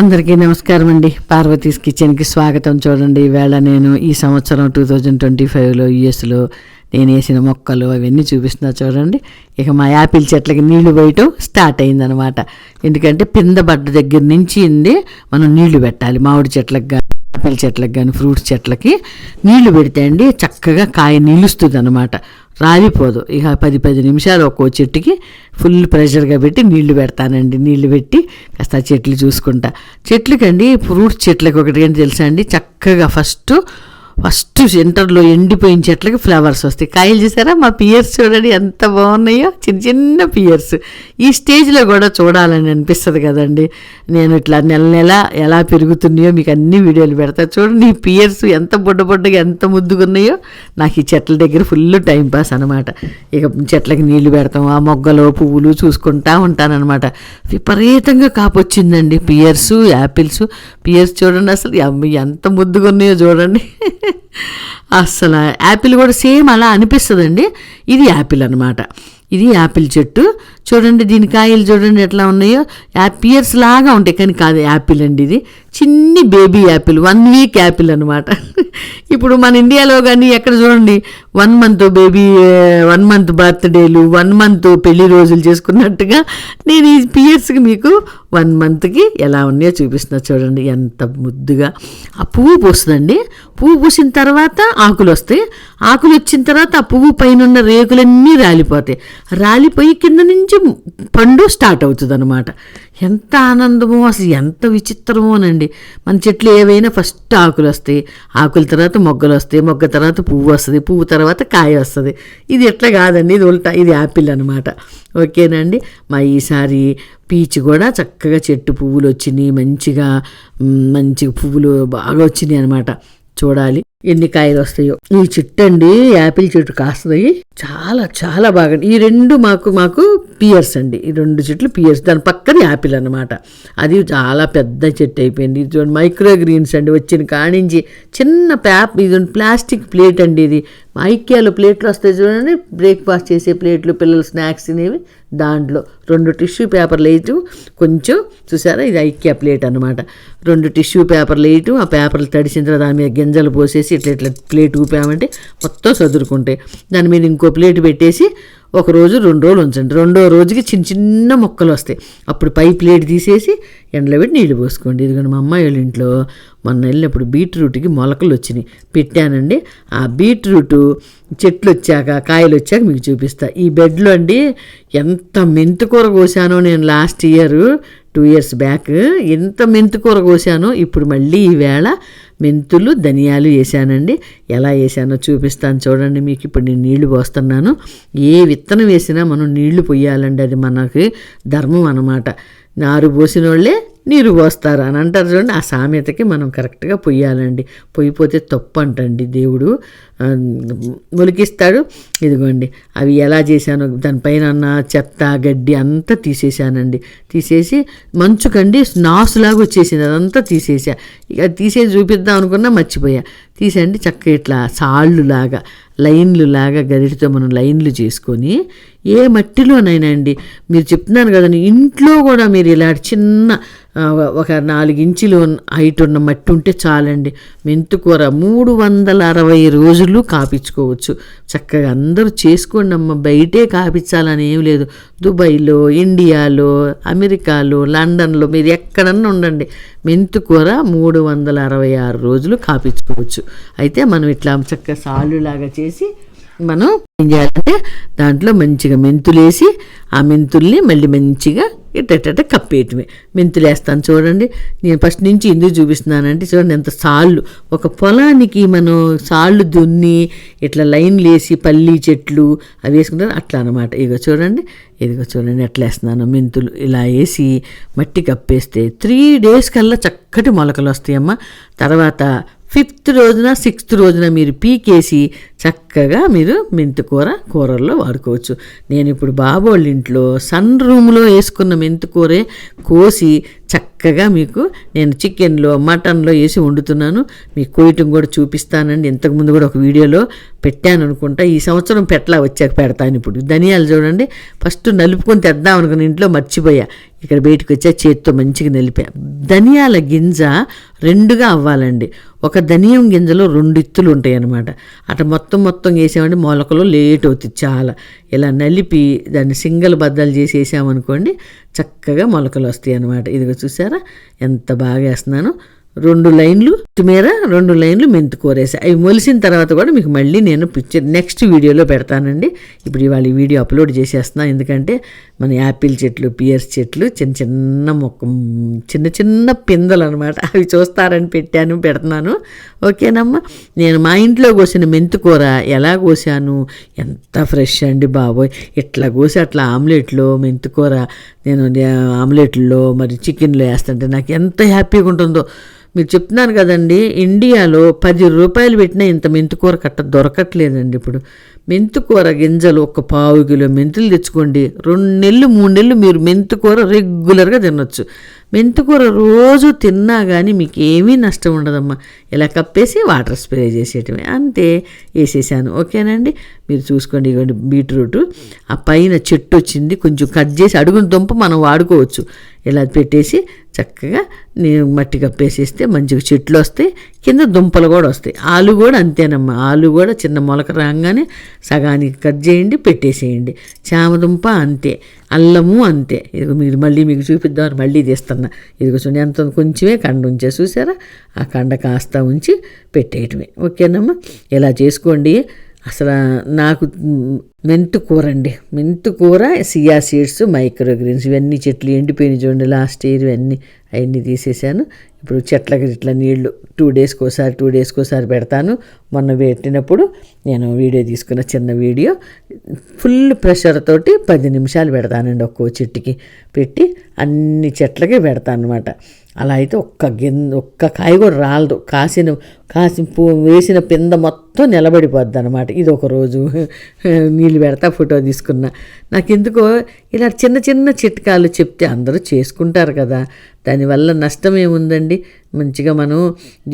అందరికీ నమస్కారం అండి. పార్వతీస్ కిచెన్కి స్వాగతం. చూడండి ఈవేళ నేను ఈ సంవత్సరం టూ థౌజండ్ ట్వంటీ ఫైవ్లో యుఎస్లో నేను వేసిన మొక్కలు అవన్నీ చూపిస్తున్నా చూడండి. ఇక మా యాపిల్ చెట్లకి నీళ్ళు పోయటం స్టార్ట్ అయిందనమాట ఎందుకంటే పింద పడ్డ దగ్గర నుంచి ఉంది మనం నీళ్ళు పెట్టాలి. మామిడి చెట్లకు కానీ ఆపిల్ చెట్లకు కానీ ఫ్రూట్స్ చెట్లకి నీళ్ళు పెడితే అండి చక్కగా కాయ నిలుస్తుంది అనమాట రాలిపోదు. ఇక పది పది నిమిషాలు ఒక్కో చెట్టుకి ఫుల్ ప్రెషర్గా పెట్టి నీళ్ళు పెడతానండి. నీళ్ళు పెట్టి కాస్త చెట్లు చూసుకుంటా. చెట్లకండి ఫ్రూట్స్ చెట్లకి ఒకటి ఏంటి తెలుసా అండి? చక్కగా ఫస్ట్ ఫస్ట్ సెంటర్లో ఎండిపోయిన చెట్లకి ఫ్లవర్స్ వస్తాయి. కాయలు చూసారా? మా పియర్స్ చూడండి ఎంత బాగున్నాయో. చిన్న చిన్న పియర్స్. ఈ స్టేజ్లో కూడా చూడాలని అనిపిస్తుంది కదండి. నేను ఇట్లా నెల నెల ఎలా పెరుగుతున్నాయో మీకు అన్ని వీడియోలు పెడతా. చూడండి ఈ పియర్స్ ఎంత బుడ్డ బుడ్డగా ఎంత ముద్దుగా ఉన్నాయో నాకు ఈ చెట్ల దగ్గర ఫుల్ టైం పాస్ అనమాట ఇక చెట్లకి నీళ్ళు పెడతాం ఆ మొగ్గలు పువ్వులు చూసుకుంటా ఉంటానన్నమాట. విపరీతంగా కాపొచ్చిందండి పియర్స్ యాపిల్స్. పియర్స్ చూడండి అసలు ఎంత ముద్దుగా ఉన్నాయో చూడండి. అసలు యాపిల్ కూడా సేమ్ అలా అనిపిస్తుందండి. ఇది యాపిల్ అనమాట ఇది యాపిల్ చెట్టు. చూడండి దీని కాయలు చూడండి ఎట్లా ఉన్నాయో. యాపియర్స్ లాగా ఉంటాయి కానీ కాదు యాపిల్ అండి ఇది. చిన్ని baby apple one week apple అనమాట ఇప్పుడు మన ఇండియాలో కానీ ఎక్కడ చూడండి one month baby one month బర్త్డేలు వన్ మంత్ పెళ్ళి రోజులు చేసుకున్నట్టుగా నేను ఈ పియర్స్కి మీకు వన్ మంత్కి ఎలా ఉన్నాయో చూపిస్తున్నా చూడండి ఎంత ముద్దుగా. ఆ పువ్వు పూస్తుందండి. పువ్వు పూసిన తర్వాత ఆకులు వస్తాయి. ఆకులు వచ్చిన తర్వాత ఆ పువ్వు పైన ఉన్న రేకులన్నీ రాలిపోతాయి. రాలిపోయి కింద నుంచి పండు స్టార్ట్ అవుతుంది అనమాట ఎంత ఆనందమో అసలు ఎంత విచిత్రమోనండి. మన చెట్లు ఏవైనా ఫస్ట్ ఆకులు వస్తాయి. ఆకుల తర్వాత మొగ్గలు వస్తాయి. మొగ్గ తర్వాత పువ్వు వస్తుంది. పువ్వు తర్వాత కాయ వస్తుంది. ఇది ఎట్లా కాదండి? ఇది ఉల్టా ఇది యాపిల్ అనమాట ఓకేనండి? మా ఈసారి పీచ్ కూడా చక్కగా చెట్టు పువ్వులు వచ్చినాయి మంచిగా మంచి పువ్వులు బాగా వచ్చినాయి అనమాట చూడాలి. ఎన్ని కాయలు వస్తాయో. ఈ చెట్టు అండి యాపిల్ చెట్టు కాస్తుంది. చాలా చాలా బాగా ఈ రెండు మాకు మాకు పియర్స్ అండి. ఈ రెండు చెట్లు పియర్స్. దాని పక్కన యాపిల్ అన్నమాట. అది చాలా పెద్ద చెట్టు అయిపోయింది. ఇది మైక్రో గ్రీన్స్ అండి. వచ్చిన కానించి చిన్న ప్యాప్ ఇది ప్లాస్టిక్ ప్లేట్ అండి ఇది. ఐక్యాలు ప్లేట్లు వస్తాయి చూడండి బ్రేక్ఫాస్ట్ చేసే ప్లేట్లు పిల్లలు స్నాక్స్ తినేవి దాంట్లో. రెండు టిష్యూ పేపర్లు వేయటం కొంచెం చూసారా? ఇది ఐక్యా ప్లేట్ అనమాట రెండు టిష్యూ పేపర్లు వేయటం ఆ పేపర్లు తడిసిన తర్వాత దాని మీద గింజలు పోసేసి ఇట్లా ఇట్లా ప్లేట్ ఊపామంటే మొత్తం సదురుకుంటాయి. దాని మీద ఇంకో ప్లేట్ పెట్టేసి ఒక రోజు రెండు రోజులు ఉంచండి. రెండో రోజుకి చిన్న చిన్న మొక్కలు వస్తాయి. అప్పుడు పై ప్లేట్ తీసేసి ఎండలో పెట్టి నీళ్ళు పోసుకోండి. ఇదిగోండి మా అమ్మాయి వాళ్ళ ఇంట్లో మొన్న వెళ్ళినప్పుడు బీట్రూట్కి మొలకలు వచ్చినాయి. పెట్టానండి. ఆ బీట్రూట్ చెట్లు వచ్చాక కాయలు వచ్చాక మీకు చూపిస్తా. ఈ బెడ్లో అండి ఎంత మెంతికూర కోసానో నేను last year two years back ఎంత మెంతికూర కోసానో ఇప్పుడు మళ్ళీ ఈవేళ మెంతులు ధనియాలు వేసానండి ఎలా వేసానో చూపిస్తాను. చూడండి మీకు ఇప్పుడు నేను నీళ్ళు పోస్తున్నాను. ఏ విత్తనం వేసినా మనం నీళ్ళు పొయ్యాలండి అది మనకి ధర్మం అన్నమాట. నారు పోసిన వాళ్ళే నీరు పోస్తారు అని అంటారు చూడండి. ఆ సామెతకి మనం కరెక్ట్గా పొయ్యాలండి. పొయ్యిపోతే తప్పు అంటండి దేవుడు. ఆ, ఇదిగోండి అవి ఎలా చేశాను దానిపైన ఉన్న చెత్త గడ్డి అంతా తీసేసానండి తీసేసి మంచుకండి నాసులాగా వచ్చేసింది. అదంతా తీసేసా. ఇక తీసేసి చూపిద్దాం అనుకున్నా మర్చిపోయా. తీసేయండి చక్కగా ఇట్లా సాళ్ళులాగా లైన్లు లాగా గరిటితో మనం లైన్లు చేసుకొని ఏ మట్టిలోనైనా అండి మీరు చెప్తున్నాను కదండి ఇంట్లో కూడా మీరు ఇలా చిన్న ఒక నాలుగు ఇంచులు హైట్ ఉన్న మట్టి ఉంటే చాలండి. మెంతుకూర మూడు వందల అరవై రోజులు కాపించుకోవచ్చు. చక్కగా అందరూ చేసుకోండి అమ్మ బయటే కాపించాలని ఏం లేదు. దుబాయ్లో ఇండియాలో అమెరికాలో లండన్లో మీరు ఎక్కడన్నా ఉండండి. మెంతుకూర మూడు వందల అరవై ఆరు రోజులు కాపించుకోవచ్చు. అయితే మనం ఇట్లా చక్కగా సాలులాగా చేసి మనం ఏం చేయాలంటే దాంట్లో మంచిగా మెంతులు వేసి ఆ మెంతుల్ని మళ్ళీ మంచిగా ఇట్టట కప్పేయటమే. మెంతులు వేస్తాను చూడండి. నేను ఫస్ట్ నుంచి ఎందుకు చూపిస్తున్నానంటే చూడండి ఎంత సాళ్ళు. ఒక పొలానికి మనం సాళ్ళు దున్ని ఇట్లా లైన్లు వేసి పల్లి చెట్లు అవి వేసుకుంటారు. అట్లా అనమాట ఇదిగో చూడండి. ఇదిగో చూడండి. ఎట్లా వేస్తున్నాను మెంతులు. ఇలా వేసి మట్టి కప్పేస్తే త్రీ డేస్ కల్లా చక్కటి మొలకలు వస్తాయమ్మ. తర్వాత ఫిఫ్త్ రోజున సిక్స్త్ రోజున మీరు పీకేసి చక్కగా మీరు మెంతికూర కూరల్లో వాడుకోవచ్చు. నేను ఇప్పుడు బాబోళ్ళ ఇంట్లో సన్ రూమ్లో వేసుకున్న మెంతికూరే కోసి చక్కగా మీకు నేను చికెన్లో మటన్లో వేసి వండుతున్నాను. మీకు కోయటం కూడా చూపిస్తానండి. ఇంతకుముందు కూడా ఒక వీడియోలో పెట్టాను అనుకుంటా. ఈ సంవత్సరం పెట్టలా వచ్చాక పెడతాను ఇప్పుడు. ధనియాలు చూడండి. ఫస్ట్ నలుపుకొని తెద్దాం అనుకుని ఇంట్లో మర్చిపోయా. ఇక్కడ బయటకు వచ్చా చేతితో మంచిగా నలిపా. ధనియాల గింజ రెండుగా అవ్వాలండి. ఒక ధనియం గింజలో రెండు ఇత్తులు ఉంటాయి అన్నమాట. అట మొత్తం మొత్తం వేసామంటే మొలకలు లేట్ అవుతుంది చాలా. ఇలా నలిపి దాన్ని సింగల్ బద్దలు చేసి వేసామనుకోండి చక్కగా మొలకలు వస్తాయి అన్నమాట. ఇదిగో చూసారా? ఎంత బాగా వేస్తున్నాను. రెండు లైన్లు కొత్తిమీర రెండు లైన్లు మెంతికూరేసి అవి మొలిసిన తర్వాత కూడా మీకు మళ్ళీ నేను పిక్చర్ నెక్స్ట్ వీడియోలో పెడతానండి. ఇప్పుడు ఇవాళ ఈ వీడియో అప్లోడ్ చేసేస్తున్నాను ఎందుకంటే మన యాపిల్ చెట్లు పియర్స్ చెట్లు చిన్న చిన్న మొక్క చిన్న చిన్న పిందెలు అనమాట అవి చూస్తారని పెట్టాను పెడుతున్నాను. ఓకేనమ్మా? నేను మా ఇంట్లో కోసిన మెంతికూర ఎలా కోసాను? ఎంత ఫ్రెష్ అండి బాబోయ్. ఇట్లా కోసి అట్లా ఆమ్లెట్లో మెంతికూర నేను ఆమ్లెట్లో మరి చికెన్లో వేస్తుంటే నాకు ఎంత హ్యాపీగా ఉంటుందో. మీరు చెప్తున్నాను కదండి ఇండియాలో పది రూపాయలు పెట్టినా ఇంత మెంతికూర కట్ట దొరకట్లేదండి ఇప్పుడు. మెంతికూర గింజలు ఒక పావు కిలో మెంతులు తెచ్చుకోండి. రెండు నెలలు మూడు నెలలు మీరు మెంతికూర రెగ్యులర్గా తినొచ్చు. మెంతికూర రోజు తిన్నా కానీ మీకు ఏమీ నష్టం ఉండదమ్మా. ఇలా కప్పేసి వాటర్ స్ప్రే చేసేయటమే. అంతే వేసేసాను. ఓకేనండి? మీరు చూసుకోండి ఇవ్వండి బీట్రూట్. ఆ పైన చెట్టు వచ్చింది. కొంచెం కట్ చేసి అడుగున దుంప మనం వాడుకోవచ్చు. ఇలా పెట్టేసి చక్కగా నేను మట్టి కప్పేసేస్తే మంచిగా చెట్లు వస్తాయి కింద దుంపలు కూడా వస్తాయి. ఆలు కూడా అంతేనమ్మా. ఆలు కూడా చిన్న మొలక రాగానే సగానికి కట్ చేయండి పెట్టేసేయండి. చామదుంప అంతే. అల్లము అంతే. ఇది మీరు మళ్ళీ మీకు చూపిద్దామని మళ్ళీ తీస్తున్నా. ఇదిగో చూడండి ఎంత కొంచెమే కండ ఉంచే. చూసారా? ఆ కండ కాస్త ఉంచి పెట్టేయటమే. ఓకేనమ్మా? ఇలా చేసుకోండి. అసలు నాకు మెంతు కూర అండి. మెంతు కూర సియా సీడ్స్ మైక్రోగ్రీన్స్ ఇవన్నీ చెట్లు ఎండిపోయినాయి చూడండి లాస్ట్ ఇయర్ ఇవన్నీ అవన్నీ తీసేసాను ఇప్పుడు చెట్లకి ఇట్లా నీళ్ళు టూ డేస్కి ఒకసారి టూ డేస్కి ఒకసారి పెడతాను. మొన్న పెట్టినప్పుడు నేను వీడియో తీసుకున్న చిన్న వీడియో. ఫుల్ ప్రెషర్ తోటి పది నిమిషాలు పెడతానండి ఒక్కో చెట్టుకి పెట్టి అన్ని చెట్లకి పెడతాను అనమాట అలా అయితే ఒక్క గిన్నె ఒక్క కాయ కూడా రాలదు. కాసిన కాసిన పూ వేసిన పింద మొత్తం మొత్తం నిలబడిపోద్ది అనమాట ఇది ఒక రోజు. నీళ్ళు పెడతా ఫోటో తీసుకున్నా. నాకు ఎందుకో ఇలా చిన్న చిన్న చిట్కాలు చెప్తే అందరూ చేసుకుంటారు కదా. దానివల్ల నష్టం ఏముందండి? మంచిగా మనం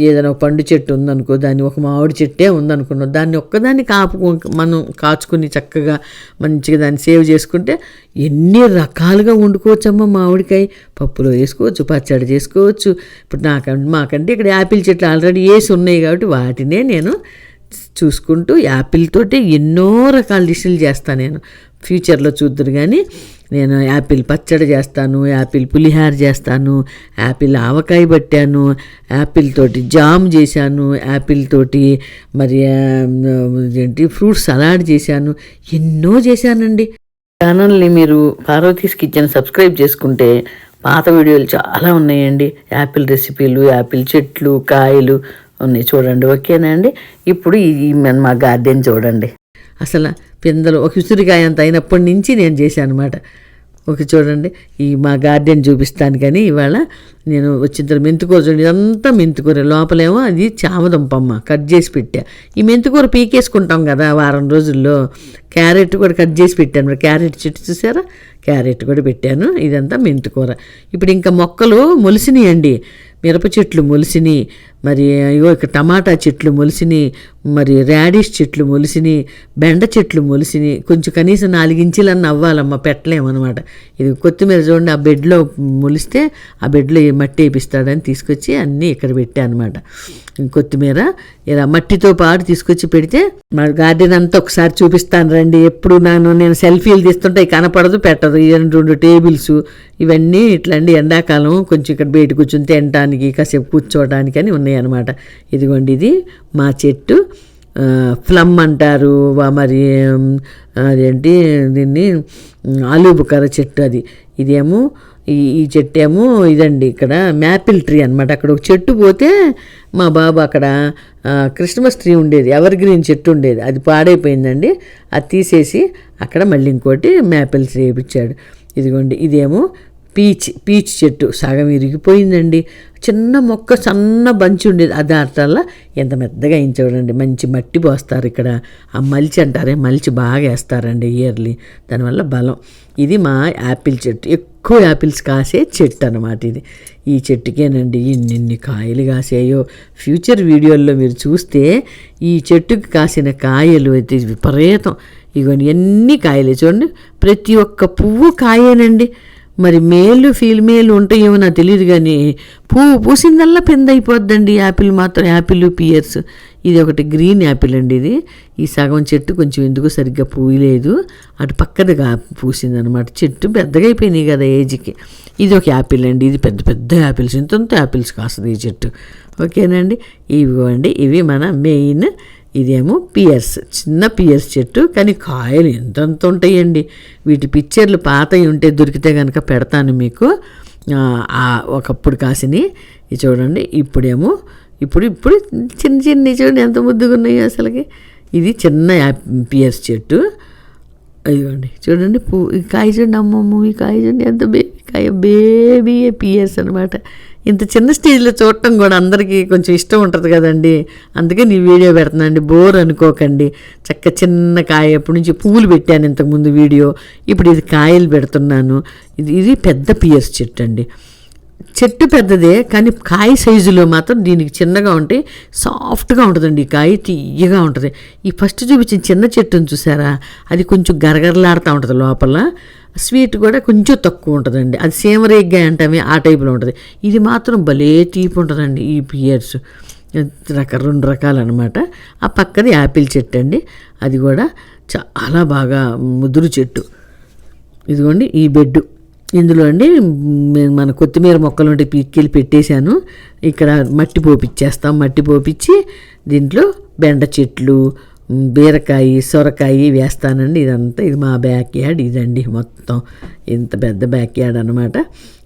ఏదైనా ఒక పండు చెట్టు ఉందనుకో దాన్ని ఒక మామిడి చెట్టే ఉందనుకున్నాం. దాన్ని ఒక్కదాన్ని కాపు మనం కాచుకుని చక్కగా మంచిగా దాన్ని సేవ్ చేసుకుంటే ఎన్ని రకాలుగా వండుకోవచ్చమ్మా మామిడికాయ. పప్పులో వేసుకోవచ్చు పచ్చడి చేసుకోవచ్చు. ఇప్పుడు నాకంటే మాకంటే ఇక్కడ యాపిల్ చెట్లు ఆల్రెడీ వేసి ఉన్నాయి కాబట్టి వాటినే నేను చూసుకుంటూ యాపిల్ తోటి ఎన్నో రకాల డిష్లు చేస్తాను నేను. ఫ్యూచర్లో చూద్దరు కానీ నేను యాపిల్ పచ్చడి చేస్తాను యాపిల్ పులిహార చేస్తాను యాపిల్ ఆవకాయ పట్టాను యాపిల్ తోటి జామ్ చేశాను యాపిల్ తోటి మరి ఏంటి ఫ్రూట్ సలాడ్ చేశాను ఎన్నో చేశానండి. ఛానల్ని మీరు పార్వతీస్ కిచెన్ సబ్స్క్రైబ్ చేసుకుంటే పాత వీడియోలు చాలా ఉన్నాయండి. యాపిల్ రెసిపీలు యాపిల్ చెట్లు కాయలు ఉన్నాయి. చూడండి ఓకేనా అండి? ఇప్పుడు ఈ మా గార్డెన్ చూడండి. అసలు పిందలు ఒక ఉసిరికాయ అంత అయినప్పటి నుంచి నేను చేశాను అనమాట ఒక చూడండి. ఈ మా గార్డెన్ చూపిస్తాను కానీ ఇవాళ నేను వచ్చిన తర్వాత మెంతికూర చూడండి. ఇదంతా మెంతికూర. లోపలేమో అది చామదుంపమ్మ కట్ చేసి పెట్టా. ఈ మెంతికూర పీకేసుకుంటాం కదా వారం రోజుల్లో. క్యారెట్ కూడా కట్ చేసి పెట్టాను. మరి క్యారెట్ చెట్టు చూసారా? క్యారెట్ కూడా పెట్టాను. ఇదంతా మెంతికూర. ఇప్పుడు ఇంకా మొక్కలు మొలిసినాయండి. మిరప చెట్లు మొలిసినాయి. మరి అయ్యో ఇక్కడ టమాటా చెట్లు మొలిసిని మరి రాడిష్ చెట్లు మొలిసిని బెండ చెట్లు మొలిసిని కొంచెం కనీసం నాలుగు అవ్వాలమ్మ పెట్టలేమన్నమాట ఇది కొత్తిమీర చూడండి ఆ బెడ్లో మొలిస్తే ఆ బెడ్లో ఏ మట్టి వేపిస్తాడని తీసుకొచ్చి అన్నీ ఇక్కడ పెట్టా అనమాట కొత్తిమీర ఇలా మట్టితో పాటు తీసుకొచ్చి పెడితే మా గార్డెన్ అంతా ఒకసారి చూపిస్తాను రండి. ఎప్పుడు నన్ను నేను సెల్ఫీలు తీస్తుంటే కనపడదు పెట్టదు. ఈ రెండు రెండు టేబుల్స్ ఇవన్నీ ఇట్లాంటి ఎండాకాలం కొంచెం ఇక్కడ బయట కూర్చుని తినడానికి కాసేపు కూర్చోవడానికి అని ఉన్నాయి. అనమాట ఇదిగోండి ఇది మా చెట్టు. ఫ్లమ్ అంటారు వా- మరి అదేంటి దీన్ని ఉమ్, చెట్టు అది. ఇదేమో ఈ ఈ చెట్టు ఏమో ఇదండి ఇక్కడ మ్యాపిల్ ట్రీ అనమాట అక్కడ ఒక చెట్టు పోతే మా బాబు అక్కడ క్రిస్మస్ ట్రీ ఉండేది ఎవర్ గ్రీన్ చెట్టు ఉండేది. అది పాడైపోయిందండి. అది తీసేసి అక్కడ మళ్ళీ ఇంకోటి మ్యాపిల్ ట్రీ వేయించాడు ఇదిగోండి ఇదేమో పీచ్ పీచ్ చెట్టు సగం ఇరిగిపోయిందండి. చిన్న మొక్క సన్న బంచి ఉండేది. అది అట్లా ఎంత మెత్తగా అయింది చూడండి మంచి మట్టి పోస్తారు ఇక్కడ. ఆ మలిచి అంటారే మలిచి బాగా వేస్తారండి ఇయర్లీ. దానివల్ల బలం. ఇది మా యాపిల్ చెట్టు. ఎక్కువ యాపిల్స్ కాసే చెట్టు అనమాట ఇది. ఈ చెట్టుకేనండి ఎన్ని కాయలు కాసాయో. ఫ్యూచర్ వీడియోల్లో మీరు చూస్తే ఈ చెట్టుకి కాసిన కాయలు అయితే విపరీతం. ఇవన్నీ ఎన్ని కాయలే. చూడండి ప్రతి ఒక్క పువ్వు కాయేనండి. మరి మేలు ఫీమేల్ ఉంటాయేమో నాకు తెలియదు కానీ పువ్వు పూసిందల్లా పెంద అయిపోద్దండి యాపిల్ మాత్రం యాపిల్ పియర్స్. ఇది ఒకటి గ్రీన్ యాపిల్ అండి ఇది. ఈ సగం చెట్టు కొంచెం ఎందుకు సరిగ్గా పూయలేదు. అటు పక్కదిగా పూసింది అనమాట చెట్టు పెద్దగా అయిపోయినాయి కదా ఏజ్కి. ఇది ఒక యాపిల్ అండి. ఇది పెద్ద పెద్ద యాపిల్స్ ఇంతంత యాపిల్స్ కాస్తుంది ఈ చెట్టు. ఓకేనండి? ఇవి అండి ఇవి మన మెయిన్ ఇదేమో పియర్స్ చిన్న పియర్స్ చెట్టు కానీ కాయలు ఎంతంత ఉంటాయండి. వీటి పిక్చర్లు పాతవి ఉంటే దొరికితే కనుక పెడతాను మీకు. ఒకప్పుడు కాసిని. ఇది చూడండి ఇప్పుడేమో ఇప్పుడు ఇప్పుడు చిన్న చిన్న చూడండి ఎంత ముద్దుగా ఉన్నాయో అసలుకి. ఇది చిన్న పియర్స్ చెట్టు. ఇదిగోండి చూడండి పూ ఈ కాయ చూడండి అమ్మమ్మ ఈ కాయ చూడండి ఎంత బేబీ కాయ బేబీ పియర్స్ అనమాట ఇంత చిన్న స్టేజ్లో చూడటం కూడా అందరికీ కొంచెం ఇష్టం ఉంటుంది కదండి. అందుకే నీ వీడియో పెడుతున్నాండి బోర్ అనుకోకండి. చక్క చిన్న కాయ ఎప్పటి నుంచి పువ్వులు పెట్టాను ఇంతకుముందు వీడియో. ఇప్పుడు ఇది కాయలు పెడుతున్నాను. ఇది ఇది పెద్ద పియర్స్ చెట్టు అండి. చెట్టు పెద్దదే కానీ కాయ సైజులో మాత్రం దీనికి చిన్నగా ఉంటే సాఫ్ట్గా ఉంటుందండి. ఈ కాయ తీయగా ఉంటుంది. ఈ ఫస్ట్ చూపించిన చిన్న చెట్టును చూసారా? అది కొంచెం గరగరలాడుతూ ఉంటుంది లోపల. స్వీట్ కూడా కొంచెం తక్కువ ఉంటుందండి. అది సేమరేగ్గా అంటామే ఆ టైపులో ఉంటుంది. ఇది మాత్రం భలే తీపి ఉంటుందండి ఈ పియర్స్. రక రెండు రకాలు అనమాట ఆ పక్కది యాపిల్ చెట్టు అండి. అది కూడా చాలా బాగా ముదురు చెట్టు. ఇదిగోండి ఈ బెడ్డు. ఇందులో అండి మన కొత్తిమీర మొక్కలు ఉంటే పీక్కెళ్ళి పెట్టేశాను. ఇక్కడ మట్టి పోపిచ్చేస్తాం. మట్టి పోపిచ్చి దీంట్లో బెండ చెట్లు బీరకాయ సొరకాయ వేస్తానండి. ఇదంతా ఇది మా బ్యాక్ యార్డ్ ఇదండి మొత్తం. ఇంత పెద్ద బ్యాక్ యార్డ్ అనమాట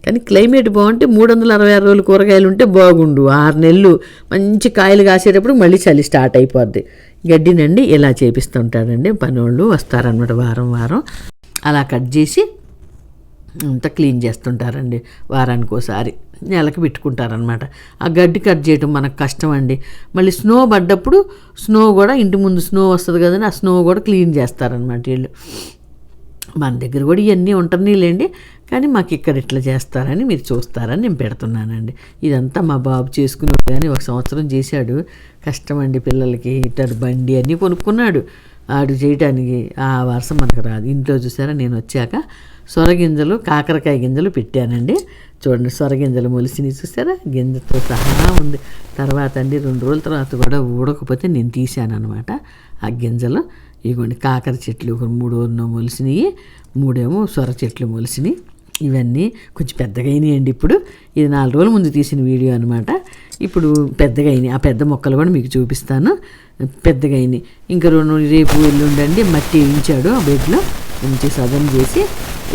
కానీ క్లైమేట్ బాగుంటే మూడు వందల అరవై ఆరు రోజులు కూరగాయలు ఉంటే బాగుండు. ఆరు నెలలు మంచి కాయలు కాసేటప్పుడు మళ్ళీ చలి స్టార్ట్ అయిపోద్ది. గడ్డినండి ఇలా చేపిస్తుంటాడండి. వాళ్ళు వస్తారనమాట వారం వారం. అలా కట్ చేసి అంతా క్లీన్ చేస్తుంటారండి. వారానికి ఒకసారి నెలకి పెట్టుకుంటారనమాట ఆ గడ్డి కట్ చేయటం మనకు కష్టం అండి మళ్ళీ స్నో పడ్డప్పుడు స్నో కూడా ఇంటి ముందు స్నో వస్తుంది కదండి ఆ స్నో కూడా క్లీన్ చేస్తారనమాట వీళ్ళు. మన దగ్గర కూడా ఇవన్నీ ఉంటున్నాయిలేండి కానీ మాకు ఇక్కడ ఇట్లా చేస్తారని మీరు చూస్తారని నేను పెడుతున్నానండి. ఇదంతా మా బాబు చేసుకుని కానీ ఒక సంవత్సరం చేశాడు. కష్టం అండి పిల్లలకి ఇటర్ బండి అన్నీ కొనుక్కున్నాడు. ఆడు చేయటానికి ఆ వర్షం మనకు రాదు. ఇంట్లో చూసారా నేను వచ్చాక సొరగింజలు కాకరకాయ గింజలు పెట్టానండి. చూడండి సొరగింజలు మొలిసినవి చూసారా? గింజతో సహా ఉంది. తర్వాత అండి రెండు రోజుల తర్వాత కూడా ఊడకపోతే నేను తీశాను అనమాట ఆ గింజలు. ఇగోండి కాకర చెట్లు ఒక మూడు మొలిసినవి మూడేమో సొర చెట్లు మొలిసినవి. ఇవన్నీ కొంచెం పెద్దగా అయినాయండి ఇప్పుడు. ఇది నాలుగు రోజుల ముందు తీసిన వీడియో అనమాట ఇప్పుడు పెద్దగా అయినాయి. ఆ పెద్ద మొక్కలు కూడా మీకు చూపిస్తాను. పెద్దగా అయినాయి. ఇంకా రెండు రేపు ఎల్లుండండి మట్టి వేయించాడు ఆ బెడ్లో. మంచి సదం చేసి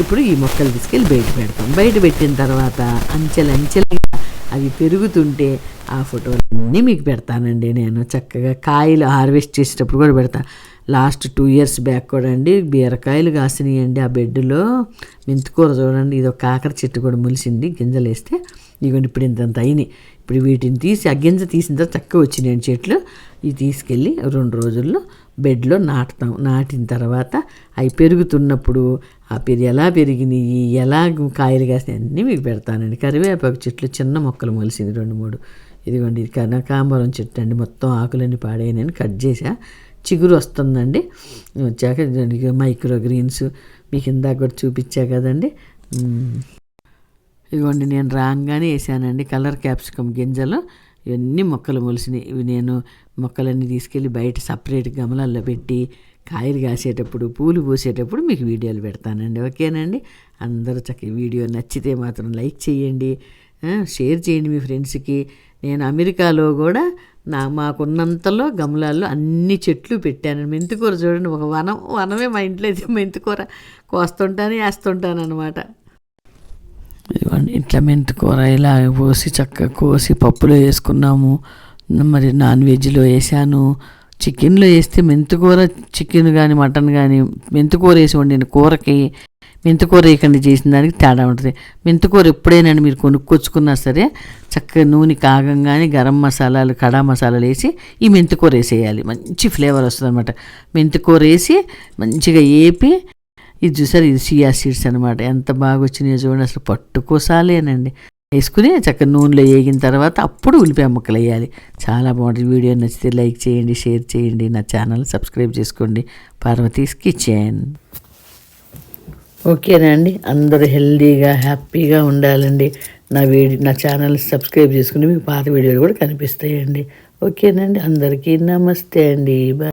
ఇప్పుడు ఈ మొక్కలు తీసుకెళ్ళి బయట పెడతాం. బయట పెట్టిన తర్వాత అంచెలంచెలుగా అవి పెరుగుతుంటే ఆ ఫోటోలన్నీ మీకు పెడతానండి నేను. చక్కగా కాయలు హార్వెస్ట్ చేసేటప్పుడు కూడా పెడతాను లాస్ట్ టూ ఇయర్స్ బ్యాక్ కూడా అండి బీరకాయలు కాసినాయండి ఆ బెడ్లో మెంతికూర చూడండి ఇది ఒక కాకర చెట్టు కూడా ములిసింది గింజలు వేస్తే. ఇదిగోండి ఇప్పుడు ఇంతంత అయినాయి. ఇప్పుడు వీటిని తీసి ఆ గింజ తీసిన తర్వాత చక్కగా వచ్చినాయండి చెట్లు. ఇవి తీసుకెళ్ళి రెండు రోజుల్లో బెడ్లో నాటుతాం. నాటిన తర్వాత అవి పెరుగుతున్నప్పుడు ఆ పెరి ఎలా పెరిగినాయి ఎలా కాయలు కాసినాయి అన్నీ మీకు పెడతానండి. కరివేపాకు చెట్లు చిన్న మొక్కలు మొలిసింది రెండు మూడు. ఇదిగోండి ఇది కనకాంబరం చెట్టు అండి. మొత్తం ఆకులన్నీ పాడేయనని కట్ చేసా. చిగురు వస్తుందండి. వచ్చాక మైక్రో గ్రీన్స్ మీకు ఇందాక కూడా చూపించా కదండి. ఇదిగోండి నేను రాగానే వేసానండి. కలర్ క్యాప్సికమ్ గింజలు ఇవన్నీ మొక్కలు మొలిసినాయి. ఇవి నేను మొక్కలన్నీ తీసుకెళ్ళి బయట సపరేట్ గమలాల్లో పెట్టి కాయలు కాసేటప్పుడు పూలు పూసేటప్పుడు మీకు వీడియోలు పెడతానండి. ఓకేనండి? అందరూ చక్కగా వీడియో నచ్చితే మాత్రం లైక్ చేయండి. షేర్ చేయండి మీ ఫ్రెండ్స్కి. నేను అమెరికాలో కూడా నా మాకున్నంతలో గమలాల్లో అన్ని చెట్లు పెట్టాను. మెంతికూర చూడండి ఒక వనం వనమే మా ఇంట్లో అయితే మెంతికూర కోస్తుంటాను వేస్తుంటాను అనమాట ఇట్లా మెంతికూర ఇలా పోసి చక్కగా కోసి పప్పులో వేసుకున్నాము. మరి నాన్ వెజ్లో వేసాను. చికెన్లో వేస్తే మెంతుకూర చికెన్ కానీ మటన్ కానీ మెంతికూర వేసి వండిన కూరకి మెంతుకూర వేయకండి చేసిన దానికి తేడా ఉంటుంది. మెంతికూర ఎప్పుడైనా మీరు కొనుక్కొచ్చుకున్నా సరే చక్కగా నూనె కాగంగానే గరం మసాలాలు కడా మసాలాలు వేసి ఈ మెంతుకూర వేసేయాలి. మంచి ఫ్లేవర్ వస్తుంది అనమాట మెంతికూర వేసి మంచిగా ఏపి ఇది చూసారు ఇది సియా సీడ్స్ అనమాట ఎంత బాగా వచ్చినాయో చూడండి. అసలు పట్టుకోసాలేనండి. వేసుకుని చక్కగా నూనెలో వేగిన తర్వాత అప్పుడు ఉల్లిపాయ ముక్కలు వేయాలి. చాలా బాగుంటుంది. వీడియో నచ్చితే లైక్ చేయండి షేర్ చేయండి. నా ఛానల్ సబ్స్క్రైబ్ చేసుకోండి. పార్వతీస్ కిచెన్. ఓకేనండి అందరూ హెల్దీగా హ్యాపీగా ఉండాలండి. నా వీడియో నా ఛానల్ సబ్స్క్రైబ్ చేసుకుని మీకు పాత వీడియోలు కూడా కనిపిస్తాయండి. ఓకేనండి అందరికీ నమస్తే అండి. బాయ్